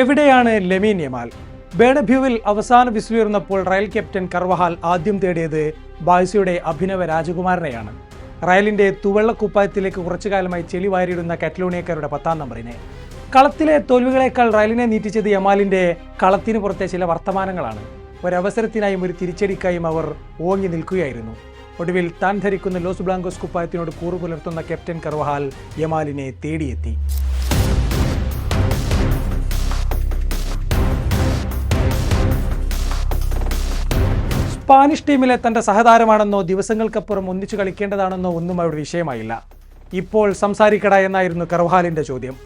എവിടെയാണ് ലെമീൻ യമാൽ ബേണഭ്യൂവിൽ അവസാന വിസിലുയർന്നപ്പോൾ Real captain Carvajal ആദ്യം തേടിയത് ബാഴ്സയുടെ അഭിനവ രാജകുമാരനെയാണ്. റയലിന്റെ തുവള്ളക്കുപ്പായത്തിലേക്ക് കുറച്ചു കാലമായി ചെളി വാരിയിടുന്ന കാറ്റലോണിയക്കാരുടെ പത്താം നമ്പറിനെ. കളത്തിലെ തോൽവികളേക്കാൾ റയലിനെ നീറ്റിച്ചത് യമാലിന്റെ കളത്തിന് പുറത്തെ ചില വർത്തമാനങ്ങളാണ്. ഒരവസരത്തിനായും ഒരു തിരിച്ചടിക്കായും അവർ ഓങ്ങി നിൽക്കുകയായിരുന്നു. ഒടുവിൽ താൻ ധരിക്കുന്ന ലോസ് ബ്ലാങ്കോസ് കുപ്പായത്തിനോട് കൂറു പുലർത്തുന്ന ക്യാപ്റ്റൻ കർവഹാൽ യമാലിനെ തേടിയെത്തി. സ്പാനിഷ് ടീമിലെ തന്റെ സഹതാരമാണെന്നോ ദിവസങ്ങൾക്കപ്പുറം ഒന്നിച്ചു കളിക്കേണ്ടതാണെന്നോ ഒന്നും അവിടെ വിഷയമായില്ല. ഇപ്പോൾ സംസാരിക്കട എന്നായിരുന്നു കർവാലിന്റെ ചോദ്യം.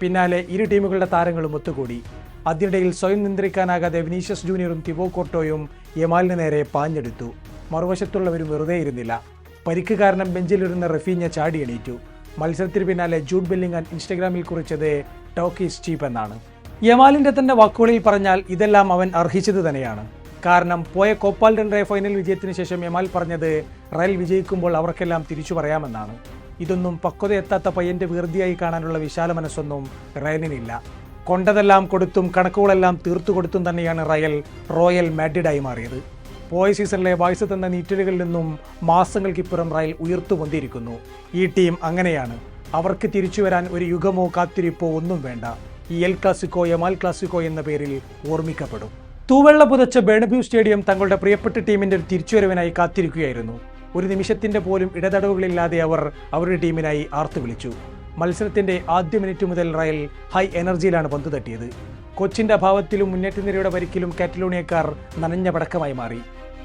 പിന്നാലെ ഇരു ടീമുകളുടെ താരങ്ങളും ഒത്തുകൂടി. അതിനിടയിൽ സ്വയം നിയന്ത്രിക്കാനാകാതെ വിനീഷ്യസ് ജൂനിയറും തിബോ കോർട്ടോയും യമാലിന് നേരെ പാഞ്ഞെടുത്തു. മറുവശത്തുള്ളവരും വെറുതെ ഇരുന്നില്ല. പരിക്ക് കാരണം ബെഞ്ചിലിരുന്ന റഫീഞ്ഞ ചാടി എണീറ്റു. മത്സരത്തിന് പിന്നാലെ ജൂഡ് ബില്ലിംഗൻ ഇൻസ്റ്റഗ്രാമിൽ കുറിച്ചത് ടോക്കീസ് ചീപ്പ് എന്നാണ്. യമാലിന്റെ തന്നെ വാക്കുകളിൽ പറഞ്ഞാൽ ഇതെല്ലാം അവൻ അർഹിച്ചത് തന്നെയാണ്. കാരണം പോയ കോപ്പാൽ ഡെൻഡ്രെ ഫൈനൽ വിജയത്തിന് ശേഷം യമാൽ പറഞ്ഞത് റയൽ വിജയിക്കുമ്പോൾ അവർക്കെല്ലാം തിരിച്ചു പറയാമെന്നാണ്. ഇതൊന്നും പക്വതയെത്താത്ത പയ്യന്റെ വീർതിയായി കാണാനുള്ള വിശാല മനസ്സൊന്നും റയലിനില്ല. കൊണ്ടതെല്ലാം കൊടുത്തും കണക്കുകളെല്ലാം തീർത്തു കൊടുത്തും തന്നെയാണ് റയൽ റോയൽ മാഡ്രിഡായി മാറിയത്. പോയ സീസണിലെ വയസ്സ് തന്ന നീറ്റലുകളിൽ നിന്നും മാസങ്ങൾക്കിപ്പുറം റയൽ ഉയർത്തു പൊന്തിയിരിക്കുന്നു ഈ ടീം അങ്ങനെയാണ്. അവർക്ക് തിരിച്ചു വരാൻ ഒരു യുഗമോ കാത്തിരിപ്പോ ഒന്നും വേണ്ട. ഈ എൽ ക്ലാസിക്കോ എമാൽ ക്ലാസിക്കോ എന്ന പേരിൽ ഓർമ്മിക്കപ്പെടും. തൂവെള്ള പുതച്ച ബേണബ്യൂ സ്റ്റേഡിയം തങ്ങളുടെ പ്രിയപ്പെട്ട ടീമിന്റെ ഒരു തിരിച്ചുവരവിനായി കാത്തിരിക്കുകയായിരുന്നു. ഒരു നിമിഷത്തിന്റെ പോലും ഇടതടവുകളില്ലാതെ അവർ അവരുടെ ടീമിനായി ആർത്തു വിളിച്ചു. മത്സരത്തിന്റെ ആദ്യ മിനിറ്റ് മുതൽ റയൽ ഹൈ എനർജിയിലാണ് പന്ത് തട്ടിയത്. കൊച്ചിന്റെ അഭാവത്തിലും മുന്നേറ്റ നിരയുടെ പരിക്കിലും കാറ്റലോണിയക്കാർ നനഞ്ഞ പടക്കമായി മാറി.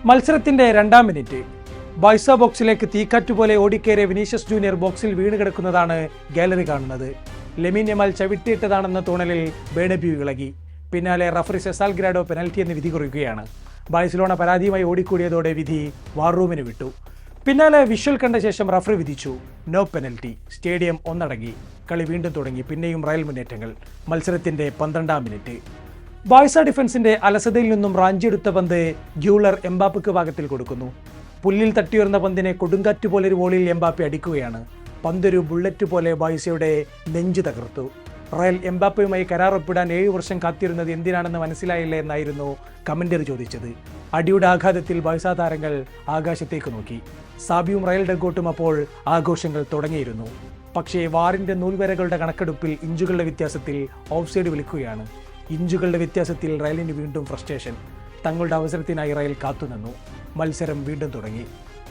മത്സരത്തിന്റെ രണ്ടാം മിനിറ്റ്. ബൈസ ബോക്സിലേക്ക് തീക്കാറ്റ് പോലെ ഓടിക്കേറിയ വിനീഷ്യസ് ജൂനിയർ ബോക്സിൽ വീണ് കിടക്കുന്നതാണ് ഗാലറി കാണുന്നത്. ലെമിൻ യമാൽ ചവിട്ടിയിട്ടതാണെന്ന തോണലിൽ ബേണബ്യൂ ഇളകി. പിന്നാലെ റഫറി സെസാൽ ഗ്രാഡോ പെനൽറ്റി എന്ന് വിധി കുറിക്കുകയാണ്. ബാഴ്സലോണ പരാതിയുമായി ഓടിക്കൂടിയതോടെ വിധി വാർ റൂമിന് വിട്ടു. പിന്നാലെ വിഷ്വൽ കണ്ട ശേഷം റഫറി വിധിച്ചു. No penalty. സ്റ്റേഡിയം ഒന്നടങ്ങി. കളി വീണ്ടും തുടങ്ങി. പിന്നെയും റയൽ മുന്നേറ്റങ്ങൾ. മത്സരത്തിന്റെ പന്ത്രണ്ടാം മിനിറ്റ്. ബാഴ്സ ഡിഫൻസിന്റെ അലസതയിൽ നിന്നും റാഞ്ചിയെടുത്ത പന്ത് ഗ്യൂളർ എംബാപ്പയ്ക്ക് ഭാഗത്തിൽ കൊടുക്കുന്നു. പുല്ലിൽ തട്ടിയുയർന്ന പന്തിനെ കൊടുങ്കാറ്റ് പോലെ ഒരു ബോളിൽ എംബാപ്പെ അടിക്കുകയാണ്. പന്തൊരു ബുള്ളറ്റ് പോലെ ബാഴ്സയുടെ നെഞ്ച് തകർത്തു. റയൽ എംബാപ്പയുമായി കരാർ ഒപ്പിടാൻ ഏഴ് വർഷം കാത്തിരുന്നത് എന്തിനാണെന്ന് മനസ്സിലായില്ല എന്നായിരുന്നു കമന്ററി ചോദിച്ചത്. അടിയുടെ ആഘാതത്തിൽ ബൈസാ താരങ്ങൾ ആകാശത്തേക്ക് നോക്കി. സാബിയും റയൽ ഡെഗോട്ടും അപ്പോൾ ആഘോഷങ്ങൾ തുടങ്ങിയിരുന്നു. പക്ഷേ വാറിന്റെ നൂൽവരകളുടെ കണക്കെടുപ്പിൽ ഇഞ്ചുകളുടെ വ്യത്യാസത്തിൽ ഓഫ്സൈഡ് വിളിക്കുകയാണ്. ഇഞ്ചുകളുടെ വ്യത്യാസത്തിൽ റയലിന് വീണ്ടും ഫ്രസ്ട്രേഷൻ. തങ്ങളുടെ അവസരത്തിനായി റയൽ കാത്തുനിന്നു. മത്സരം വീണ്ടും തുടങ്ങി.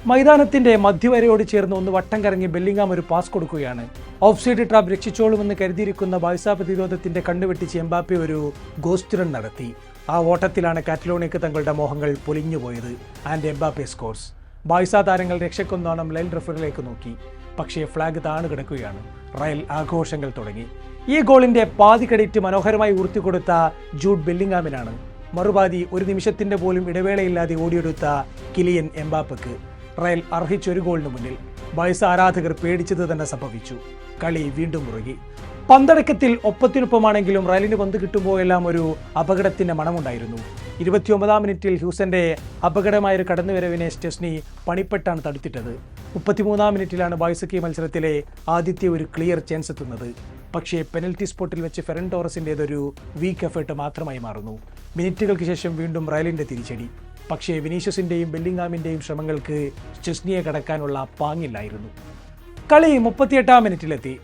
മൈതാനത്തിന്റെ മധ്യവരയോട് ചേർന്ന് ഒന്ന് വട്ടം കറങ്ങി ബെല്ലിംഗാം ഒരു പാസ് കൊടുക്കുകയാണ്. ഓഫ് സൈഡ് ട്രാപ്പ് രക്ഷിച്ചോളുമെന്ന് കരുതിയിരിക്കുന്ന ബാഴ്സ പ്രതിരോധത്തിന്റെ കണ്ണുവെട്ടിച്ച് എംബാപ്പെ ഒരു ഗോസ്റ്റ് റൺ നടത്തി. ആ ഓട്ടത്തിലാണ് കാറ്റലോണിയക്ക് തങ്ങളുടെ മോഹങ്ങൾ പൊലിഞ്ഞുപോയത്. ആൻഡ് എംബാപ്പെ സ്കോർസ് ബാഴ്സ താരങ്ങൾ രക്ഷക്കൊന്നോണം ലൈൻ റഫറിലേക്ക് നോക്കി. പക്ഷേ ഫ്ളാഗ് താണു കിടക്കുകയാണ്. റയൽ ആഘോഷങ്ങൾ തുടങ്ങി. ഈ ഗോളിന്റെ പാതി ക്രെഡിറ്റ് മനോഹരമായി ഊർത്തിക്കൊടുത്ത ജൂഡ് ബെല്ലിംഗാമിനാണ്. മറുപാതി ഒരു നിമിഷത്തിന്റെ പോലും ഇടവേളയില്ലാതെ ഓടിയെടുത്ത കിലിയൻ എംബാപ്പക്ക്. റയൽ അർഹിച്ചൊരു ഗോളിന് മുന്നിൽ. ബൈസ ആരാധകർ പേടിച്ചത് തന്നെ സംഭവിച്ചു. കളി വീണ്ടും മുറുകി. പന്തടക്കത്തിൽ ഒപ്പത്തിനൊപ്പമാണെങ്കിലും റയലിന് പന്ത് കിട്ടുമ്പോഴെല്ലാം ഒരു അപകടത്തിന്റെ മണമുണ്ടായിരുന്നു. ഇരുപത്തിയൊമ്പതാം മിനിറ്റിൽ ഹ്യൂസന്റെ അപകടമായ ഒരു കടന്നുവരവിനെ സ്റ്റെസ്നി പണിപ്പെട്ടാണ് തടുത്തിട്ടത്. മുപ്പത്തിമൂന്നാം മിനിറ്റിലാണ് ബോയ്സക്കി മത്സരത്തിലെ ആദ്യത്തെ ഒരു ക്ലിയർ ചാൻസ് എത്തുന്നത്. പക്ഷേ പെനൽറ്റി സ്പോട്ടിൽ വെച്ച് ഫെറൻ ടോറസിന്റെതൊരു വീക്ക് എഫേർട്ട് മാത്രമായി മാറുന്നു. മിനിറ്റുകൾക്ക് ശേഷം വീണ്ടും റയലിന്റെ തിരിച്ചടി. പക്ഷേ വിനീഷ്യസിന്റെയും ബെല്ലിംഗാമിന്റെയും ശ്രമങ്ങൾക്ക് ചെസ്നിയെ കടക്കാനുള്ള പാങ്ങില്ലായിരുന്നു. കളി മുപ്പത്തിയെട്ടാം മിനിറ്റിലെത്തി.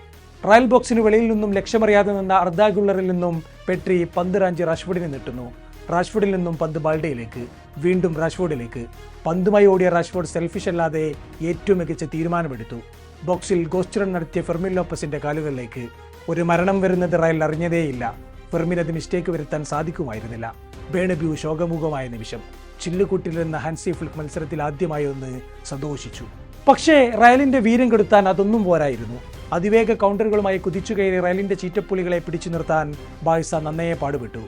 റയൽ ബോക്സിന് വെളിയിൽ നിന്നും ലക്ഷ്യമറിയാതെ നിന്ന അർദ്ദാഗുള്ളറിൽ നിന്നും പെട്രി പന്ത് റാഞ്ചി റാഷ്ഫോർഡിനെ നീട്ടുന്നു. റാഷ്ഫോർഡിൽ നിന്നും പന്ത് ബാൾഡയിലേക്ക് വീണ്ടും റാഷ്ഫോർഡിലേക്ക്. പന്തുമായി ഓടിയ റാഷ്ഫോർഡ് സെൽഫിഷ് അല്ലാതെ ഏറ്റവും മികച്ച തീരുമാനമെടുത്തു. ബോക്സിൽ ഗോസ്റ്റ് റൺ നടത്തിയ ഫെർമിൻ ലോപ്പസിന്റെ കാലുകളിലേക്ക്. ഒരു മരണം വരുന്നത് റയൽ അറിഞ്ഞതേയില്ല. ഫെർമിൻ അത് മിസ്റ്റേക്ക് വരുത്താൻ സാധിക്കുമായിരുന്നില്ല. ബേണബ്യൂ ശോകമുഖമായ നിമിഷം. ചില്ലുകൂട്ടിലിരുന്ന ഹാൻസി ഫ്ലിക് മത്സരത്തിൽ ആദ്യമായി ഒന്ന് സന്തോഷിച്ചു. പക്ഷേ റയലിന്റെ വീരം കെടുത്താൻ അതൊന്നും പോരായിരുന്നു. അതിവേഗ കൗണ്ടറുകളുമായി കുതിച്ചു കയറി റയലിന്റെ ചീറ്റപ്പുലികളെ പിടിച്ചു നിർത്താൻ ബാഴ്സ നന്നയെ പാടുപെട്ടു.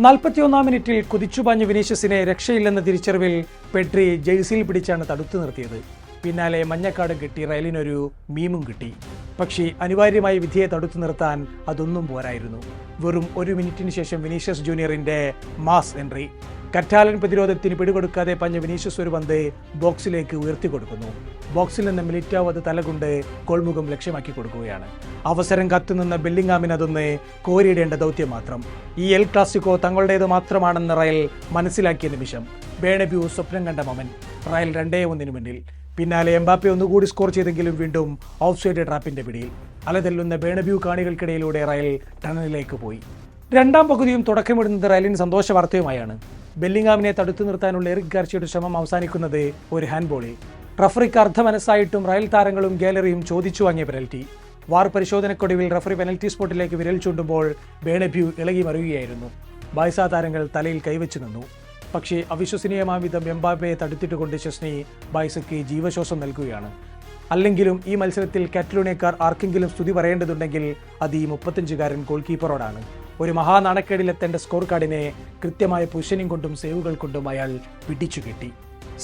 നാൽപ്പത്തിയൊന്നാം മിനിറ്റിൽ കുതിച്ചുപാഞ്ഞ വിനീഷ്യസിനെ രക്ഷയില്ലെന്ന തിരിച്ചറിവിൽ പെട്രി ജെയ്സിയിൽ പിടിച്ചാണ് തടുത്തു നിർത്തിയത്. പിന്നാലെ മഞ്ഞക്കാട് കിട്ടി റയലിനൊരു മീമും കിട്ടി. പക്ഷേ അനിവാര്യമായ വിധിയെ തടുത്തു നിർത്താൻ അതൊന്നും പോരായിരുന്നു. വെറും ഒരു മിനിറ്റിന് ശേഷം വിനീഷ്യസ് ജൂനിയറിന്റെ മാസ് എൻട്രി. കറ്റാലൻ പ്രതിരോധത്തിന് പിടികൊടുക്കാതെ പഞ്ഞ ഒരു പന്ത് ബോക്സിലേക്ക് ഉയർത്തി കൊടുക്കുന്നു ബോക്സിൽ നിന്ന് മിലിറ്റാവ് അത് തലകൊണ്ട് ഗോൾമുഖം ലക്ഷ്യമാക്കി കൊടുക്കുകയാണ്. അവസരം കത്തുനിന്ന ബെല്ലിംഗാമിന് അതൊന്ന് കോരിയിടേണ്ട ദൗത്യം മാത്രം. ഈ എൽ ക്ലാസിക്കോ തങ്ങളുടേത് മാത്രമാണെന്ന് റയൽ മനസ്സിലാക്കിയ നിമിഷം ബേണബ്യൂ സ്വപ്നം കണ്ട മമൻ റയൽ രണ്ടേ ഒന്നിന് മുന്നിൽ. പിന്നാലെ എംബാപ്പെ ഒന്നുകൂടി സ്കോർ ചെയ്തെങ്കിലും വീണ്ടും ഓഫ് സൈഡ് ട്രാപ്പിന്റെ പിടിയിൽ. അലതെല്ലുന്ന ബേണബ്യൂ കാണികൾക്കിടയിലൂടെ റയൽ ടണലിലേക്ക് പോയി. രണ്ടാം പകുതിയും തുടക്കമിടുന്നത് റയലിന് സന്തോഷ വാർത്തയുമായാണ്. ബെല്ലിംഗാമിനെ തടുത്തു നിർത്താനുള്ള എറിക് ഗാർച്ചിയുടെ ശ്രമം അവസാനിക്കുന്നത് ഒരു ഹാൻഡ്ബോളിൽ റഫറിക്ക് അർദ്ധ മനസ്സായിട്ടും റയൽ താരങ്ങളും ഗാലറിയും ചോദിച്ചു വാങ്ങിയ പെനൽറ്റി. വാർ പരിശോധനക്കൊടുവിൽ റഫറി പെനൽറ്റി സ്പോട്ടിലേക്ക് വിരൽ ചൂണ്ടുമ്പോൾ ബേണബ്യൂ ഇളകി മറിയുകയായിരുന്നു. ബായ്സ താരങ്ങൾ തലയിൽ കൈവച്ചു നിന്നു. പക്ഷേ അവിശ്വസനീയമായ വിധം എംബാബയെ തടുത്തിട്ടുകൊണ്ട് ശസ്നി ബായ്സയ്ക്ക് ജീവശ്വാസം നൽകുകയാണ്. അല്ലെങ്കിലും ഈ മത്സരത്തിൽ കാറ്റലോണിയക്കാർ ആർക്കെങ്കിലും സ്തുതി പറയേണ്ടതുണ്ടെങ്കിൽ അത് ഈ മുപ്പത്തഞ്ചുകാരൻ ഗോൾ കീപ്പറോടാണ് ഒരു മഹാനാണക്കേടിലെത്തേണ്ട സ്കോർ കാർഡിനെ കൃത്യമായ പൊസിഷനിങ് കൊണ്ടും സേവുകൾ കൊണ്ടും അയാൾ പിടിച്ചു കിട്ടി.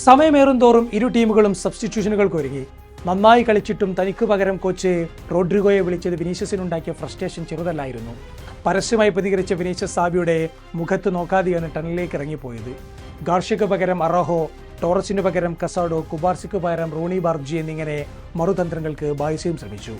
സമയമേറും തോറും ഇരു ടീമുകളും സബ്സ്റ്റിറ്റ്യൂഷനുകൾക്ക് ഒരുങ്ങി. നന്നായി കളിച്ചിട്ടും തനിക്ക് പകരം കോച്ച് റോഡ്രിഗോയെ വിളിച്ചത് വിനീഷ്യസിനുണ്ടാക്കിയ ഫ്രസ്ട്രേഷൻ ചെറുതല്ലായിരുന്നു. പരസ്യമായി പ്രതികരിച്ച വിനീഷ്യസ് സാബിയുടെ മുഖത്ത് നോക്കാതെയാണ് ടണലിലേക്ക് ഇറങ്ങിപ്പോയത്. ഗാർഷിക്ക് പകരം അറോഹോ ടോറസിന് പകരം കസാഡോ കുബാർസിക്ക് പകരം റോണി ബാർജി എന്നിങ്ങനെ മറുതന്ത്രങ്ങൾക്ക് ബായ്സയും ശ്രമിച്ചു.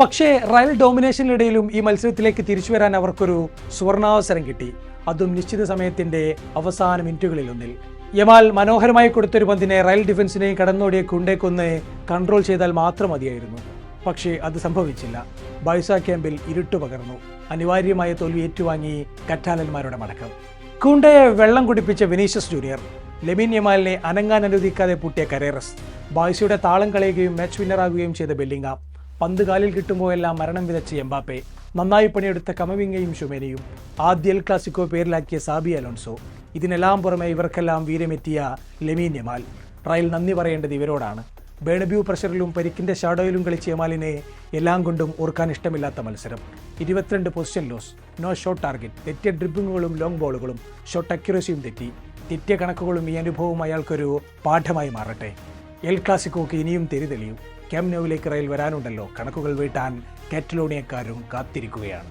പക്ഷേ റയൽ ഡോമിനേഷനിടയിലും ഈ മത്സരത്തിലേക്ക് തിരിച്ചു വരാൻ അവർക്കൊരു സുവർണാവസരം കിട്ടി. അതും നിശ്ചിത സമയത്തിന്റെ അവസാന മിനിറ്റുകളിൽ ഒന്നിൽ യമാൽ മനോഹരമായി കൊടുത്തൊരു പന്തിനെ റയൽ ഡിഫൻസിനെയും കടന്നോടിയ കുണ്ടേക്കൊന്ന് കൺട്രോൾ ചെയ്താൽ മാത്രം മതിയായിരുന്നു. പക്ഷേ അത് സംഭവിച്ചില്ല. ബൈസ ക്യാമ്പിൽ ഇരുട്ട് പകർന്നു. അനിവാര്യമായ തോൽവി ഏറ്റുവാങ്ങി കറ്റാലന്മാരുടെ മടക്കം. കുണ്ടയെ വെള്ളം കുടിപ്പിച്ച വിനീഷ്യസ് ജൂനിയർ ലെമിൻ യമാലിനെ അനങ്ങാൻ അനുവദിക്കാതെ പൂട്ടിയ കരേറസ് ബായ്സയുടെ താളം കളയുകയും മാച്ച് വിന്നറാകുകയും ചെയ്ത ബെല്ലിംഗാം പന്ത് കാലിൽ കിട്ടുമ്പോഴെല്ലാം മരണം വിതച്ച എംബാപ്പെ. നന്നായി പണിയെടുത്ത കമവിങ്ങയും ഷുമേനയും ആദ്യ എൽ ക്ലാസിക്കോ പേരിലാക്കിയ സാബി അലോൺസോ. ഇതിനെല്ലാം പുറമെ ഇവർക്കെല്ലാം വീരമെത്തിയ ലെമീൻ യമാൽ. റയൽ നന്ദി പറയേണ്ടത് ഇവരോടാണ്. ബേണബ്യൂ പ്രഷറിലും പരിക്കിന്റെ ഷാഡോയിലും കളിച്ച യമാലിനെ എല്ലാം കൊണ്ടും ഓർക്കാൻ ഇഷ്ടമില്ലാത്ത മത്സരം. ഇരുപത്തിരണ്ട് possession loss no shot target തെറ്റിയ ഡ്രിബിങ്ങുകളും ലോങ് ബോളുകളും ഷോട്ട് അക്യുറസിയും തെറ്റി. തെറ്റിയ കണക്കുകളും ഈ അനുഭവവും അയാൾക്കൊരു പാഠമായി മാറട്ടെ. എൽ ക്ലാസിക്കോക്ക് ഇനിയും തെരിതെളിയും. Cam നോവിലേക്ക് Real വരാനുണ്ടല്ലോ. കണക്കുകൾ വീട്ടാൻ കാറ്റലോണിയക്കാരും കാത്തിരിക്കുകയാണ്.